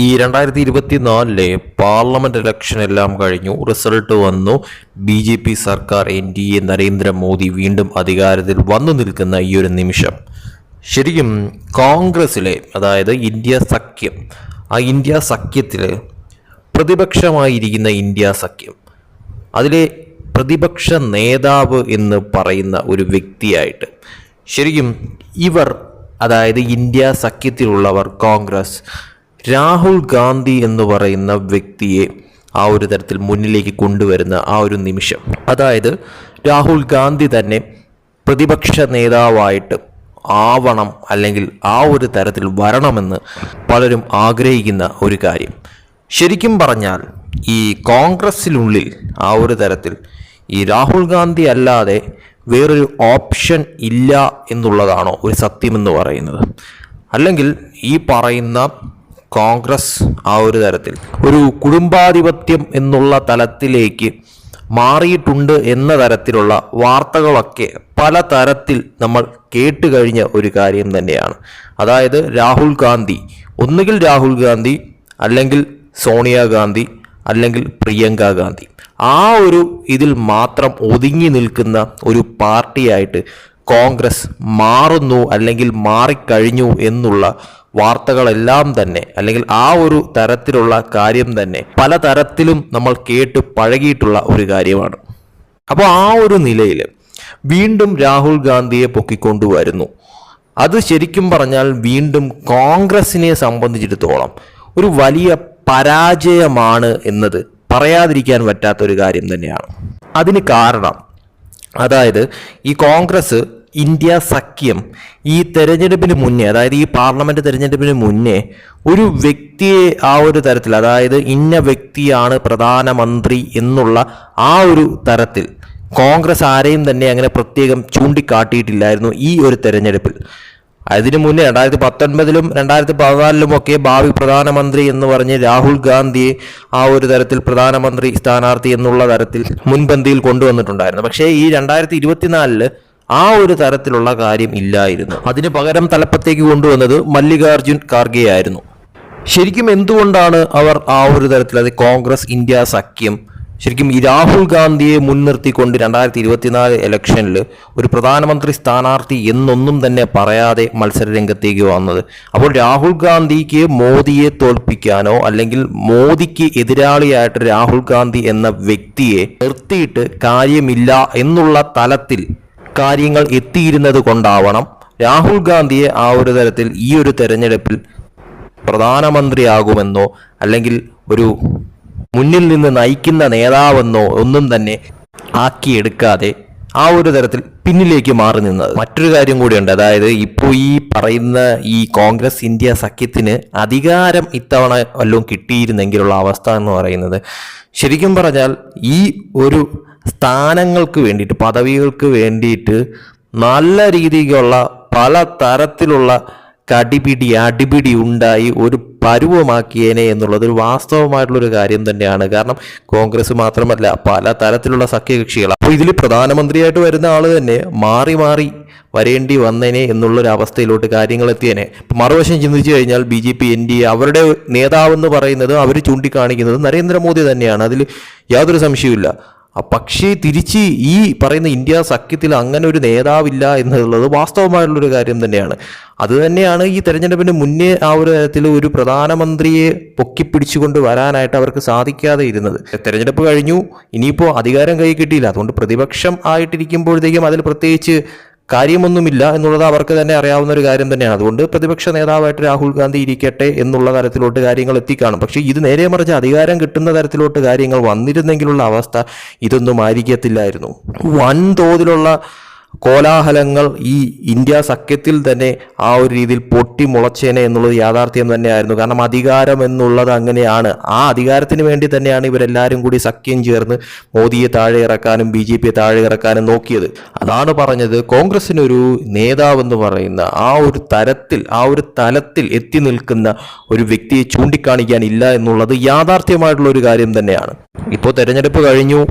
ഈ രണ്ടായിരത്തി ഇരുപത്തിനാലിലെ പാർലമെന്റ് ഇലക്ഷൻ എല്ലാം കഴിഞ്ഞു. റിസൾട്ട് വന്നു. ബി ജെ പി സർക്കാർ എൻ ഡി എ നരേന്ദ്രമോദി വീണ്ടും അധികാരത്തിൽ വന്നു നിൽക്കുന്ന ഈ ഒരു നിമിഷം. ശരിക്കും കോൺഗ്രസ്സിലെ അതായത് ഇന്ത്യ സഖ്യം ആ ഇന്ത്യ സഖ്യത്തിൽ പ്രതിപക്ഷമായിരിക്കുന്ന ഇന്ത്യ സഖ്യം അതിലെ പ്രതിപക്ഷ നേതാവ് എന്ന് പറയുന്ന ഒരു വ്യക്തിയായിട്ട് ശരിക്കും ഇവർ അതായത് ഇന്ത്യ സഖ്യത്തിലുള്ളവർ കോൺഗ്രസ് രാഹുൽ ഗാന്ധി എന്ന് പറയുന്ന വ്യക്തിയെ ആ ഒരു തരത്തിൽ മുന്നിലേക്ക് കൊണ്ടുവരുന്ന ആ ഒരു നിമിഷം. അതായത് രാഹുൽ ഗാന്ധി തന്നെ പ്രതിപക്ഷ നേതാവായിട്ട് ആവണം അല്ലെങ്കിൽ ആ ഒരു തരത്തിൽ വരണമെന്ന് പലരും ആഗ്രഹിക്കുന്ന ഒരു കാര്യം. ശരിക്കും പറഞ്ഞാൽ ഈ കോൺഗ്രസ്സിനുള്ളിൽ ആ ഒരു തരത്തിൽ ഈ രാഹുൽ ഗാന്ധി അല്ലാതെ വേറൊരു ഓപ്ഷൻ ഇല്ല എന്നുള്ളതാണോ ഒരു സത്യമെന്ന് പറയുന്നത്? അല്ലെങ്കിൽ ഈ പറയുന്ന കോൺഗ്രസ് ആ ഒരു തരത്തിൽ. ഒരു കുടുംബാധിപത്യം എന്നുള്ള തലത്തിലേക്ക് മാറിയിട്ടുണ്ട് എന്ന തരത്തിലുള്ള വാർത്തകളൊക്കെ പല തരത്തിൽ നമ്മൾ കേട്ട് കഴിഞ്ഞ ഒരു കാര്യം തന്നെയാണ്. അതായത് രാഹുൽ ഗാന്ധി ഒന്നുകിൽ രാഹുൽ ഗാന്ധി അല്ലെങ്കിൽ സോണിയാഗാന്ധി അല്ലെങ്കിൽ പ്രിയങ്ക ഗാന്ധി. ആ ഒരു ഇതിൽ മാത്രം ഒതുങ്ങി നിൽക്കുന്ന ഒരു പാർട്ടിയായിട്ട് കോൺഗ്രസ് മാറുന്നു അല്ലെങ്കിൽ മാറിക്കഴിഞ്ഞു എന്നുള്ള വാർത്തകളെല്ലാം തന്നെ അല്ലെങ്കിൽ ആ ഒരു തരത്തിലുള്ള കാര്യം തന്നെ പല തരത്തിലും നമ്മൾ കേട്ട് പഴകിയിട്ടുള്ള ഒരു കാര്യമാണ്. അപ്പോൾ ആ ഒരു നിലയിൽ വീണ്ടും രാഹുൽ ഗാന്ധിയെ പൊക്കിക്കൊണ്ടുവരുന്നു. അത് ശരിക്കും പറഞ്ഞാൽ വീണ്ടും കോൺഗ്രസിനെ സംബന്ധിച്ചിടത്തോളം ഒരു വലിയ പരാജയമാണ് എന്നത് പറയാതിരിക്കാൻ പറ്റാത്തൊരു കാര്യം തന്നെയാണ്. അതിന് കാരണം അതായത് ഈ കോൺഗ്രസ് ഇന്ത്യ സഖ്യം ഈ തെരഞ്ഞെടുപ്പിന് മുന്നേ അതായത് ഈ പാർലമെന്റ് തെരഞ്ഞെടുപ്പിന് മുന്നേ ഒരു വ്യക്തിയെ ആ ഒരു തരത്തിൽ അതായത് ഇന്ന വ്യക്തിയാണ് പ്രധാനമന്ത്രി എന്നുള്ള ആ ഒരു തരത്തിൽ കോൺഗ്രസ് ആരെയും തന്നെ അങ്ങനെ പ്രത്യേകം ചൂണ്ടിക്കാട്ടിയിട്ടില്ലായിരുന്നു ഈ ഒരു തെരഞ്ഞെടുപ്പിൽ. അതിനു മുന്നേ രണ്ടായിരത്തി പത്തൊൻപതിലും രണ്ടായിരത്തി പതിനാലിലും ഒക്കെ ഭാവി പ്രധാനമന്ത്രി എന്ന് പറഞ്ഞ് രാഹുൽ ഗാന്ധിയെ ആ ഒരു തരത്തിൽ പ്രധാനമന്ത്രി സ്ഥാനാർത്ഥി എന്നുള്ള തരത്തിൽ മുൻപന്തിയിൽ കൊണ്ടുവന്നിട്ടുണ്ടായിരുന്നു. പക്ഷേ ഈ രണ്ടായിരത്തി ഇരുപത്തിനാലിൽ ആ ഒരു തരത്തിലുള്ള കാര്യം ഇല്ലായിരുന്നു. അതിന് പകരം തലപ്പത്തേക്ക് കൊണ്ടുവന്നത് മല്ലികാർജുൻ ഖാർഗെ ആയിരുന്നു ശരിക്കും എന്തുകൊണ്ടാണ് അവർ ആ ഒരു തരത്തിൽ അത് കോൺഗ്രസ് ഇന്ത്യ സഖ്യം ശരിക്കും ഈ രാഹുൽ ഗാന്ധിയെ മുൻനിർത്തിക്കൊണ്ട് രണ്ടായിരത്തി ഇരുപത്തിനാല് ഇലക്ഷനിൽ ഒരു പ്രധാനമന്ത്രി സ്ഥാനാർത്ഥി എന്നൊന്നും തന്നെ പറയാതെ മത്സര രംഗത്തേക്ക് വന്നത്? അപ്പോൾ രാഹുൽ ഗാന്ധിക്ക് മോദിയെ തോൽപ്പിക്കാനോ അല്ലെങ്കിൽ മോദിക്ക് എതിരാളിയായിട്ട് രാഹുൽ ഗാന്ധി എന്ന വ്യക്തിയെ നിർത്തിയിട്ട് കാര്യമില്ല എന്നുള്ള തലത്തിൽ കാര്യങ്ങൾ എത്തിയിരുന്നത് കൊണ്ടാവണം രാഹുൽ ഗാന്ധിയെ ആ ഒരു തരത്തിൽ ഈ ഒരു തെരഞ്ഞെടുപ്പിൽ പ്രധാനമന്ത്രിയാകുമെന്നോ അല്ലെങ്കിൽ ഒരു മുന്നിൽ നിന്ന് നയിക്കുന്ന നേതാവെന്നോ ഒന്നും തന്നെ ആക്കിയെടുക്കാതെ ആ ഒരു തരത്തിൽ പിന്നിലേക്ക് മാറി നിന്നത്. മറ്റൊരു കാര്യം കൂടിയുണ്ട്. അതായത് ഇപ്പോൾ ഈ പറയുന്ന ഈ കോൺഗ്രസ് ഇന്ത്യ സഖ്യത്തിന് അധികാരം ഇത്തവണ വല്ലതും കിട്ടിയിരുന്നെങ്കിലുള്ള അവസ്ഥ എന്ന് പറയുന്നത് ശരിക്കും പറഞ്ഞാൽ ഈ ഒരു സ്ഥാനങ്ങൾക്ക് വേണ്ടിയിട്ട് പദവികൾക്ക് വേണ്ടിയിട്ട് നല്ല രീതിക്കുള്ള പല തരത്തിലുള്ള കടിപിടി അടിപിടി ഉണ്ടായി ഒരു പരുവമാക്കിയേനെ എന്നുള്ളത് ഒരു വാസ്തവമായിട്ടുള്ളൊരു കാര്യം തന്നെയാണ്. കാരണം കോൺഗ്രസ് മാത്രമല്ല പല തരത്തിലുള്ള സഖ്യകക്ഷികൾ അപ്പോൾ ഇതിൽ പ്രധാനമന്ത്രിയായിട്ട് വരുന്ന ആൾ തന്നെ മാറി മാറി വരേണ്ടി വന്നേനെ എന്നുള്ളൊരു അവസ്ഥയിലോട്ട് കാര്യങ്ങൾ എത്തിയേനെ. മറുവശം ചിന്തിച്ചു കഴിഞ്ഞാൽ B J P N D അവരുടെ നേതാവെന്ന് പറയുന്നത് അവർ ചൂണ്ടിക്കാണിക്കുന്നത് നരേന്ദ്രമോദി തന്നെയാണ്. അതിൽ യാതൊരു സംശയവുമില്ല. പക്ഷേ തിരിച്ച് ഈ പറയുന്ന ഇന്ത്യ സഖ്യത്തിൽ അങ്ങനെ ഒരു നേതാവില്ല എന്നുള്ളത് വാസ്തവമായിട്ടുള്ളൊരു കാര്യം തന്നെയാണ്. അത് തന്നെയാണ് ഈ തെരഞ്ഞെടുപ്പിന് മുന്നേ ആ ഒരു തരത്തിൽ ഒരു പ്രധാനമന്ത്രിയെ പൊക്കിപ്പിടിച്ചുകൊണ്ട് വരാനായിട്ട് അവർക്ക് സാധിക്കാതെ ഇരുന്നത്. തെരഞ്ഞെടുപ്പ് കഴിഞ്ഞു ഇനിയിപ്പോൾ അധികാരം കൈ കിട്ടിയില്ല. അതുകൊണ്ട് പ്രതിപക്ഷം ആയിട്ടിരിക്കുമ്പോഴത്തേക്കും അതിൽ പ്രത്യേകിച്ച് കാര്യമൊന്നുമില്ല എന്നുള്ളത് അവർക്ക് തന്നെ അറിയാവുന്ന ഒരു കാര്യം തന്നെയാണ്. അതുകൊണ്ട് പ്രതിപക്ഷ നേതാവായിട്ട് രാഹുൽ ഗാന്ധി ഇരിക്കട്ടെ എന്നുള്ള തരത്തിലോട്ട് കാര്യങ്ങൾ എത്തിക്കാണും. പക്ഷേ ഇത് നേരെ മറിച്ച് അധികാരം കിട്ടുന്ന തരത്തിലോട്ട് കാര്യങ്ങൾ വന്നിരുന്നെങ്കിലുള്ള അവസ്ഥ ഇതൊന്നും ആയിരിക്കത്തില്ലായിരുന്നു. വൻതോതിലുള്ള കോലാഹലങ്ങൾ ഈ ഇന്ത്യ സഖ്യത്തിൽ തന്നെ ആ ഒരു രീതിയിൽ പൊട്ടി മുളച്ചേനെ എന്നുള്ളത് യാഥാർത്ഥ്യം തന്നെയായിരുന്നു. കാരണം അധികാരം എന്നുള്ളത് അങ്ങനെയാണ്. ആ അധികാരത്തിന് വേണ്ടി തന്നെയാണ് ഇവരെല്ലാവരും കൂടി സഖ്യം ചേർന്ന് മോദിയെ താഴെ ഇറക്കാനും ബി ജെ പിയെ താഴെ ഇറക്കാനും നോക്കിയത്. അതാണ് പറഞ്ഞത് കോൺഗ്രസിനൊരു നേതാവെന്ന് പറയുന്ന ആ ഒരു തരത്തിൽ ആ ഒരു തലത്തിൽ എത്തി നിൽക്കുന്ന ഒരു വ്യക്തിയെ ചൂണ്ടിക്കാണിക്കാനില്ല എന്നുള്ളത് യാഥാർത്ഥ്യമായിട്ടുള്ള ഒരു കാര്യം തന്നെയാണ്. ഇപ്പോൾ തെരഞ്ഞെടുപ്പ് കഴിഞ്ഞു.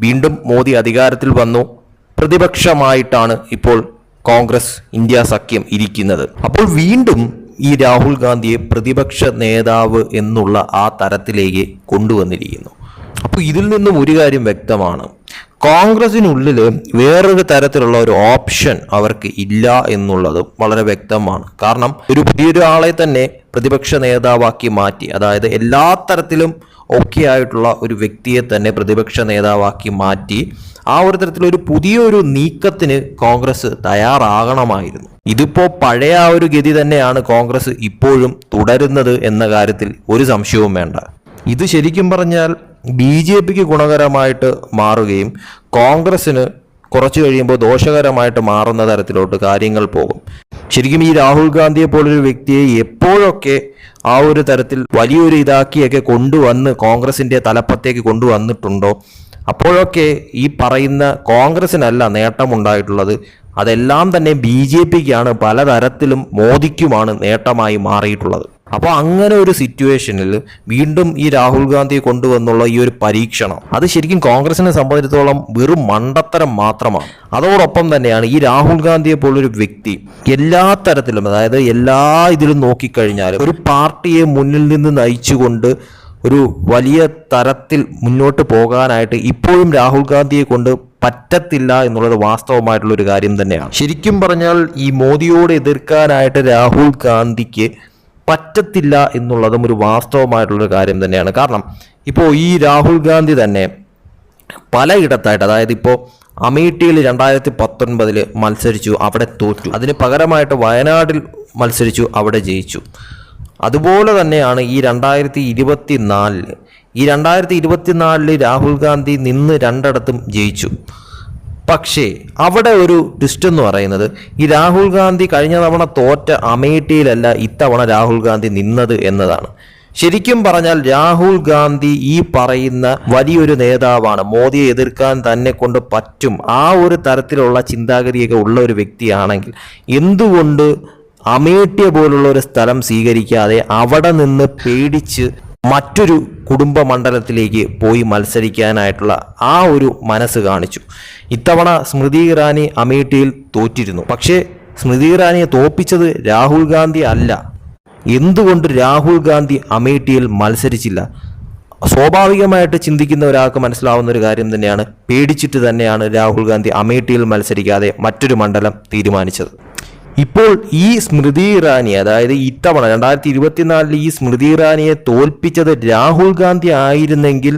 വീണ്ടും മോദി അധികാരത്തിൽ വന്നു. പ്രതിപക്ഷമായിട്ടാണ് ഇപ്പോൾ കോൺഗ്രസ് ഇന്ത്യ സഖ്യം ഇരിക്കുന്നത്. അപ്പോൾ വീണ്ടും ഈ രാഹുൽ ഗാന്ധിയെ പ്രതിപക്ഷ നേതാവ് എന്നുള്ള ആ തരത്തിലേക്ക് കൊണ്ടുവന്നിരിക്കുന്നു. അപ്പോൾ ഇതിൽ നിന്നും ഒരു കാര്യം വ്യക്തമാണ്. കോൺഗ്രസിനുള്ളിൽ വേറൊരു തരത്തിലുള്ള ഒരു ഓപ്ഷൻ അവർക്ക് ഇല്ല എന്നുള്ളത് വളരെ വ്യക്തമാണ്. കാരണം ഒരു പുതിയൊരാളെ തന്നെ പ്രതിപക്ഷ നേതാവാക്കി മാറ്റി അതായത് എല്ലാ തരത്തിലും ഒക്കെ ആയിട്ടുള്ള ഒരു വ്യക്തിയെ തന്നെ പ്രതിപക്ഷ നേതാവാക്കി മാറ്റി ആ ഒരു തരത്തിലൊരു പുതിയൊരു നീക്കത്തിന് കോൺഗ്രസ് തയ്യാറാകണമായിരുന്നു. ഇതിപ്പോ പഴയ ആ ഒരു ഗതി തന്നെയാണ് കോൺഗ്രസ് ഇപ്പോഴും തുടരുന്നത് എന്ന കാര്യത്തിൽ ഒരു സംശയവും വേണ്ട. ഇത് ശരിക്കും പറഞ്ഞാൽ ബി ജെ പിക്ക് ഗുണകരമായിട്ട് മാറുകയും കോൺഗ്രസ്സിന് കുറച്ച് കഴിയുമ്പോൾ ദോഷകരമായിട്ട് മാറുന്ന തരത്തിലോട്ട് കാര്യങ്ങൾ പോകും. ശരിക്കും ഈ രാഹുൽ ഗാന്ധിയെ പോലൊരു വ്യക്തിയെ എപ്പോഴൊക്കെ ആ ഒരു തരത്തിൽ വലിയൊരു ഇതാക്കിയൊക്കെ കൊണ്ടുവന്ന് കോൺഗ്രസിന്റെ തലപ്പത്തേക്ക് കൊണ്ടുവന്നിട്ടുണ്ടോ? അപ്പോഴൊക്കെ ഈ പറയുന്ന കോൺഗ്രസിനല്ല നേട്ടമുണ്ടായിട്ടുള്ളത്. അതെല്ലാം തന്നെ ബി ജെ പിക്കാണ് പലതരത്തിലും മോദിക്കുമാണ് നേട്ടമായി മാറിയിട്ടുള്ളത്. അപ്പോൾ അങ്ങനെ ഒരു സിറ്റുവേഷനിൽ വീണ്ടും ഈ രാഹുൽ ഗാന്ധിയെ കൊണ്ടുവന്നുള്ള ഈ ഒരു പരീക്ഷണം അത് ശരിക്കും കോൺഗ്രസിനെ സംബന്ധിച്ചിടത്തോളം വെറും മണ്ടത്തരം മാത്രമാണ്. അതോടൊപ്പം തന്നെയാണ് ഈ രാഹുൽ ഗാന്ധിയെ പോലൊരു വ്യക്തി എല്ലാ തരത്തിലും അതായത് എല്ലാ ഇതിലും നോക്കിക്കഴിഞ്ഞാൽ ഒരു പാർട്ടിയെ മുന്നിൽ നിന്ന് നയിച്ചുകൊണ്ട് ഒരു വലിയ തരത്തിൽ മുന്നോട്ട് പോകാനായിട്ട് ഇപ്പോഴും രാഹുൽ ഗാന്ധിയെ കൊണ്ട് പറ്റത്തില്ല എന്നുള്ളത് വാസ്തവമായിട്ടുള്ള ഒരു കാര്യം തന്നെയാണ്. ശരിക്കും പറഞ്ഞാൽ ഈ മോദിയോട് എതിർക്കാനായിട്ട് രാഹുൽ ഗാന്ധിക്ക് പറ്റത്തില്ല എന്നുള്ളതും ഒരു വാസ്തവമായിട്ടുള്ളൊരു കാര്യം തന്നെയാണ്. കാരണം ഇപ്പോൾ ഈ രാഹുൽ ഗാന്ധി തന്നെ പലയിടത്തായിട്ട് അതായത് ഇപ്പോൾ അമേഠിയിൽ രണ്ടായിരത്തി പത്തൊൻപതിൽ മത്സരിച്ചു അവിടെ തോറ്റു. അതിന് പകരമായിട്ട് വയനാട്ടിൽ മത്സരിച്ചു അവിടെ ജയിച്ചു. അതുപോലെ തന്നെയാണ് ഈ രണ്ടായിരത്തി ഇരുപത്തി നാലിൽ ഈ രണ്ടായിരത്തി ഇരുപത്തി നാലിൽ രാഹുൽ ഗാന്ധി നിന്ന് രണ്ടിടത്തും ജയിച്ചു. പക്ഷേ അവിടെ ഒരു ട്വിസ്റ്റ് എന്ന് പറയുന്നത് ഈ രാഹുൽ ഗാന്ധി കഴിഞ്ഞ തവണ തോറ്റ അമേഠിയിലല്ല ഇത്തവണ രാഹുൽ ഗാന്ധി നിന്നത് എന്നതാണ്. ശരിക്കും പറഞ്ഞാൽ രാഹുൽ ഗാന്ധി ഈ പറയുന്ന വലിയൊരു നേതാവാണ്. മോദിയെ എതിർക്കാൻ തന്നെ കൊണ്ട് പറ്റും. ആ ഒരു തരത്തിലുള്ള ചിന്താഗതിയൊക്കെ ഉള്ള ഒരു വ്യക്തിയാണെങ്കിൽ എന്തുകൊണ്ട് അമേഠ്യ പോലുള്ള ഒരു സ്ഥലം സ്വീകരിക്കാതെ അവിടെ നിന്ന് പേടിച്ച് മറ്റൊരു കുടുംബ മണ്ഡലത്തിലേക്ക് പോയി മത്സരിക്കാനായിട്ടുള്ള ആ ഒരു മനസ്സ് കാണിച്ചു. ഇത്തവണ സ്മൃതി ഇറാനി അമേഠിയിൽ തോറ്റിരുന്നു. പക്ഷേ സ്മൃതി ഇറാനിയെ തോപ്പിച്ചത് രാഹുൽ ഗാന്ധി അല്ല. എന്തുകൊണ്ട് രാഹുൽ ഗാന്ധി അമേഠിയിൽ മത്സരിച്ചില്ല? സ്വാഭാവികമായിട്ട് ചിന്തിക്കുന്ന ഒരാൾക്ക് മനസ്സിലാവുന്ന ഒരു കാര്യം തന്നെയാണ്. പേടിച്ചിട്ട് തന്നെയാണ് രാഹുൽ ഗാന്ധി അമേഠിയിൽ മത്സരിക്കാതെ മറ്റൊരു മണ്ഡലം തീരുമാനിച്ചത്. ഇപ്പോൾ ഈ സ്മൃതി ഇറാനി അതായത് ഇത്തവണ രണ്ടായിരത്തി ഇരുപത്തിനാലിൽ ഈ സ്മൃതി ഇറാനിയെ തോൽപ്പിച്ചത് രാഹുൽ ഗാന്ധി ആയിരുന്നെങ്കിൽ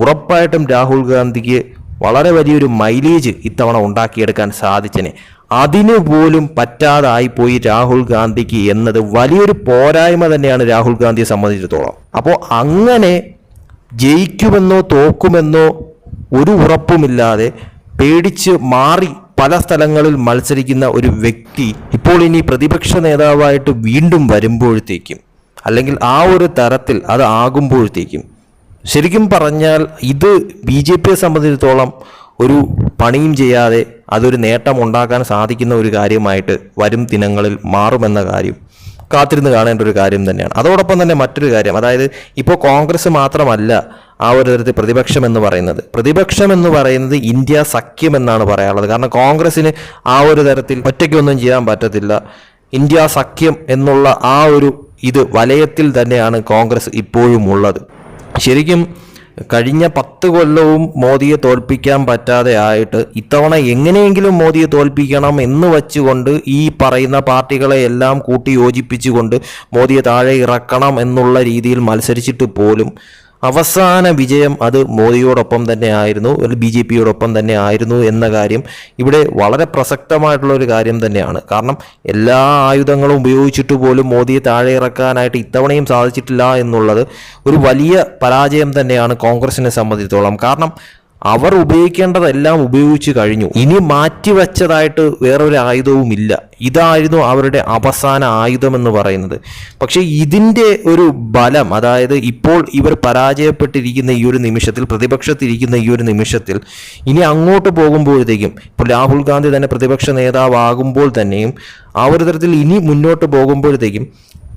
ഉറപ്പായിട്ടും രാഹുൽ ഗാന്ധിക്ക് വളരെ വലിയൊരു മൈലേജ് ഇത്തവണ ഉണ്ടാക്കിയെടുക്കാൻ സാധിച്ചനെ. അതിനു പോലും പറ്റാതായി പോയി രാഹുൽ ഗാന്ധിക്ക് എന്നത് വലിയൊരു പോരായ്മ തന്നെയാണ് രാഹുൽ ഗാന്ധിയെ സംബന്ധിച്ചിടത്തോളം. അപ്പോൾ അങ്ങനെ ജയിക്കുമെന്നോ തോക്കുമെന്നോ ഒരു ഉറപ്പുമില്ലാതെ പേടിച്ച് മാറി പല സ്ഥലങ്ങളിൽ മത്സരിക്കുന്ന ഒരു വ്യക്തി ഇപ്പോൾ ഇനി പ്രതിപക്ഷ നേതാവായിട്ട് വീണ്ടും വരുമ്പോഴത്തേക്കും അല്ലെങ്കിൽ ആ ഒരു തരത്തിൽ അത് ആകുമ്പോഴത്തേക്കും ശരിക്കും പറഞ്ഞാൽ ഇത് ബി ജെ പിയെ സംബന്ധിച്ചിടത്തോളം ഒരു പണിയും ചെയ്യാതെ അതൊരു നേട്ടം ഉണ്ടാക്കാൻ സാധിക്കുന്ന ഒരു കാര്യമായിട്ട് വരും ദിനങ്ങളിൽ മാറുമെന്ന കാര്യം കാത്തിരുന്ന് കാണേണ്ട ഒരു കാര്യം തന്നെയാണ്. അതോടൊപ്പം തന്നെ മറ്റൊരു കാര്യം അതായത് ഇപ്പോൾ കോൺഗ്രസ് മാത്രമല്ല ആ ഒരു തരത്തിൽ പ്രതിപക്ഷം എന്ന് പറയുന്നത്. പ്രതിപക്ഷം എന്ന് പറയുന്നത് ഇന്ത്യ സഖ്യം എന്നാണ് പറയാനുള്ളത്. കാരണം കോൺഗ്രസിന് ആ ഒരു തരത്തിൽ ഒറ്റയ്ക്കൊന്നും ചെയ്യാൻ പറ്റത്തില്ല. ഇന്ത്യ സഖ്യം എന്നുള്ള ആ ഒരു ഇത് വലയത്തിൽ തന്നെയാണ് കോൺഗ്രസ് ഇപ്പോഴും ഉള്ളത്. ശരിക്കും കഴിഞ്ഞ പത്ത് കൊല്ലവും മോദിയെ തോൽപ്പിക്കാൻ പറ്റാതെ ആയിട്ട് ഇത്തവണ എങ്ങനെയെങ്കിലും മോദിയെ തോൽപ്പിക്കണം എന്ന് വച്ചുകൊണ്ട് ഈ പറയുന്ന പാർട്ടികളെ എല്ലാം കൂട്ടി യോജിപ്പിച്ചുകൊണ്ട് മോദിയെ താഴെ ഇറക്കണം എന്നുള്ള രീതിയിൽ മത്സരിച്ചിട്ട് പോലും അവസാന വിജയം അത് മോദിയോടൊപ്പം തന്നെ ആയിരുന്നു അല്ലെങ്കിൽ ബി ജെ പിയോടൊപ്പം തന്നെ ആയിരുന്നു എന്ന കാര്യം ഇവിടെ വളരെ പ്രസക്തമായിട്ടുള്ള ഒരു കാര്യം തന്നെയാണ്. കാരണം എല്ലാ ആയുധങ്ങളും ഉപയോഗിച്ചിട്ട് പോലും മോദിയെ താഴെ ഇറക്കാനായിട്ട് ഇത്തവണയും സാധിച്ചിട്ടില്ല എന്നുള്ളത് ഒരു വലിയ പരാജയം തന്നെയാണ് കോൺഗ്രസിനെ സംബന്ധിച്ചിടത്തോളം. കാരണം അവർ ഉപയോഗിക്കേണ്ടതെല്ലാം ഉപയോഗിച്ചു കഴിഞ്ഞു. ഇനി മാറ്റിവെച്ചതായിട്ട് വേറൊരു ആയുധവും ഇല്ല ഇതായിരുന്നു അവരുടെ അവസാന ആയുധം എന്ന് പറയുന്നത്. പക്ഷേ ഇതിന്റെ ഒരു ബലം അതായത് ഇപ്പോൾ ഇവർ പരാജയപ്പെട്ടിരിക്കുന്ന ഈ ഒരു നിമിഷത്തിൽ പ്രതിപക്ഷത്തിരിക്കുന്ന ഈ ഒരു നിമിഷത്തിൽ ഇനി അങ്ങോട്ട് പോകുമ്പോഴത്തേക്കും ഇപ്പോൾ രാഹുൽ ഗാന്ധി തന്നെ പ്രതിപക്ഷ നേതാവാകുമ്പോൾ തന്നെയും ആ ഒരു തരത്തിൽ ഇനി മുന്നോട്ട് പോകുമ്പോഴത്തേക്കും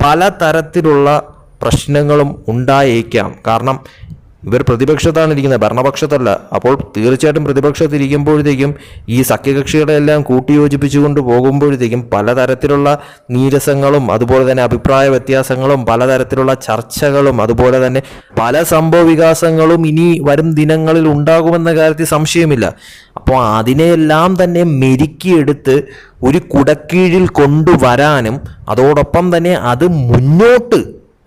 പല തരത്തിലുള്ള പ്രശ്നങ്ങളും ഉണ്ടായേക്കാം. കാരണം ഇവർ പ്രതിപക്ഷത്താണ് ഇരിക്കുന്നത് ഭരണപക്ഷത്തല്ല. അപ്പോൾ തീർച്ചയായിട്ടും പ്രതിപക്ഷത്തിരിക്കുമ്പോഴത്തേക്കും ഈ സഖ്യകക്ഷികളെ എല്ലാം കൂട്ടിയോജിപ്പിച്ചുകൊണ്ട് പോകുമ്പോഴത്തേക്കും പലതരത്തിലുള്ള നീരസങ്ങളും അതുപോലെ തന്നെ അഭിപ്രായ വ്യത്യാസങ്ങളും പലതരത്തിലുള്ള ചർച്ചകളും അതുപോലെ തന്നെ പല സംഭവ വികാസങ്ങളും ഇനി വരും ദിനങ്ങളിൽ ഉണ്ടാകുമെന്ന കാര്യത്തിൽ സംശയമില്ല. അപ്പോൾ അതിനെയെല്ലാം തന്നെ മെരുക്കിയെടുത്ത് ഒരു കുടക്കീഴിൽ കൊണ്ടുവരാനും അതോടൊപ്പം തന്നെ അത് മുന്നോട്ട്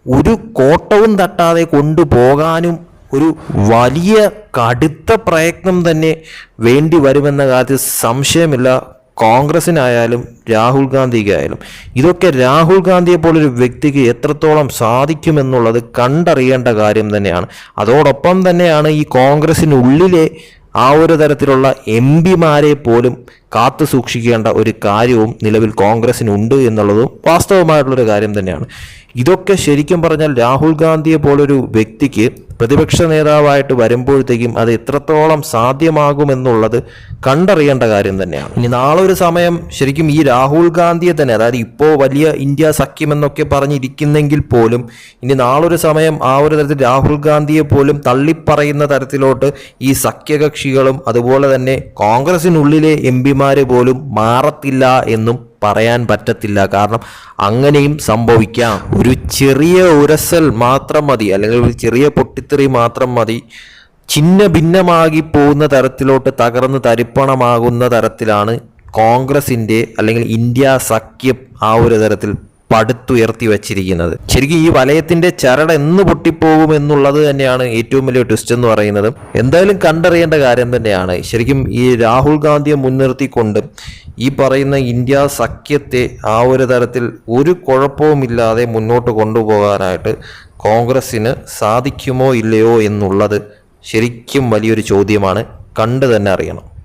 ഒരു കോട്ടവും തട്ടാതെ കൊണ്ടുപോകാനും ഒരു വലിയ കടുത്ത പ്രയത്നം തന്നെ വേണ്ടി വരുമെന്ന കാര്യത്തിൽ സംശയമില്ല. കോൺഗ്രസിനായാലും രാഹുൽ ഗാന്ധിക്കായാലും. ഇതൊക്കെ രാഹുൽ ഗാന്ധിയെ പോലൊരു വ്യക്തിക്ക് എത്രത്തോളം സാധിക്കുമെന്നുള്ളത് കണ്ടറിയേണ്ട കാര്യം തന്നെയാണ്. അതോടൊപ്പം തന്നെയാണ് ഈ കോൺഗ്രസിനുള്ളിലെ ആ ഒരു തരത്തിലുള്ള എം പിമാരെ പോലും കാത്തു സൂക്ഷിക്കേണ്ട ഒരു കാര്യവും നിലവിൽ കോൺഗ്രസിനുണ്ട് എന്നുള്ളതും വാസ്തവമായിട്ടുള്ളൊരു കാര്യം തന്നെയാണ്. ഇതൊക്കെ ശരിക്കും പറഞ്ഞാൽ രാഹുൽ ഗാന്ധിയെ പോലൊരു വ്യക്തിക്ക് പ്രതിപക്ഷ നേതാവായിട്ട് വരുമ്പോഴത്തേക്കും അത് എത്രത്തോളം സാധ്യമാകുമെന്നുള്ളത് കണ്ടറിയേണ്ട കാര്യം തന്നെയാണ്. ഇനി നാളെ ഒരു സമയം ശരിക്കും ഈ രാഹുൽ ഗാന്ധിയെ തന്നെ അതായത് ഇപ്പോൾ വലിയ ഇന്ത്യ സഖ്യം എന്നൊക്കെ പറഞ്ഞിരിക്കുന്നെങ്കിൽ പോലും ഇനി നാളൊരു സമയം ആ ഒരു തരത്തിൽ രാഹുൽ ഗാന്ധിയെ പോലും തള്ളിപ്പറയുന്ന തരത്തിലോട്ട് ഈ സഖ്യകക്ഷികളും അതുപോലെ തന്നെ കോൺഗ്രസിനുള്ളിലെ എം പിമാര് പോലും മാറത്തില്ല എന്നും പറയാൻ പറ്റത്തില്ല. കാരണം അങ്ങനെയും സംഭവിക്കാം. ഒരു ചെറിയ ഉരസൽ മാത്രം മതി. അല്ലെങ്കിൽ ഒരു ചെറിയ പൊട്ടിത്തെറി മാത്രം മതി. ചിന്ന ഭിന്നമാകി പോകുന്ന തരത്തിലോട്ട് തകർന്ന് തരിപ്പണമാകുന്ന തരത്തിലാണ് കോൺഗ്രസിന്റെ അല്ലെങ്കിൽ ഇന്ത്യ സഖ്യം ആ ഒരു തരത്തിൽ പടുത്തുയർത്തി വച്ചിരിക്കുന്നത്. ശരിക്കും ഈ വലയത്തിന്റെ ചരട് എന്ന് പൊട്ടിപ്പോകും എന്നുള്ളത് തന്നെയാണ് ഏറ്റവും വലിയ ട്വിസ്റ്റ് എന്ന് പറയുന്നത്. എന്തായാലും കണ്ടറിയേണ്ട കാര്യം തന്നെയാണ്. ശരിക്കും ഈ രാഹുൽ ഗാന്ധിയെ മുൻനിർത്തിക്കൊണ്ട് ഈ പറയുന്ന ഇന്ത്യ സഖ്യത്തെ ആ ഒരു തരത്തിൽ ഒരു കുഴപ്പവുമില്ലാതെ മുന്നോട്ട് കൊണ്ടുപോകാനായിട്ട് കോൺഗ്രസ്സിന് സാധിക്കുമോ ഇല്ലയോ എന്നുള്ളത് ശരിക്കും വലിയൊരു ചോദ്യമാണ്. കണ്ടു തന്നെ അറിയണം.